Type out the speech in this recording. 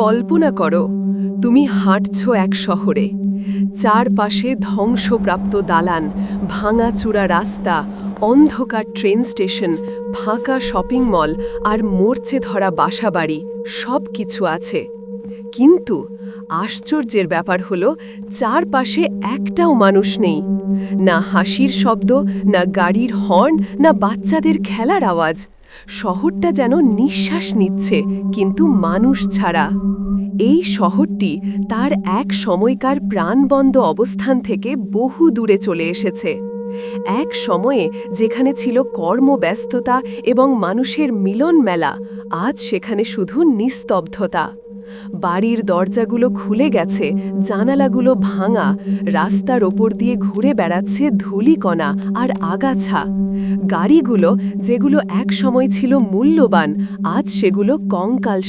কল্পনা করো, তুমি হাঁটছ এক শহরে। চারপাশে ধ্বংসপ্রাপ্ত দালান ভাঙাচূড়া রাস্তা, অন্ধকার ট্রেন স্টেশন, ফাঁকা শপিং মল আর মরচে ধরা বাসাবাড়ি সব কিছু আছে। কিন্তু আশ্চর্যের ব্যাপার হলো, চারপাশে একটাও মানুষ নেই। না হাসির শব্দ, না গাড়ির হর্ন, না বাচ্চাদের খেলার আওয়াজ। শহরটা যেন নিঃশ্বাস নিচ্ছে, কিন্তু মানুষ ছাড়া। এই শহরটি তার এক সময়কার প্রাণবন্ধ অবস্থান থেকে বহু দূরে চলে এসেছে। এক সময়ে যেখানে ছিল কর্মব্যস্ততা এবং মানুষের মিলন মেলা আজ সেখানে শুধু নিস্তব্ধতা। বাড়ির দরজাগুলো খুলে গেছে, জানালাগুলো ভাঙা, রাস্তার ওপর দিয়ে ঘুরে বেড়াচ্ছে ধুলিকণা আর আগাছা। গাড়িগুলো, যেগুলো এক সময় ছিল মূল্যবান, আজ সেগুলো কঙ্কাল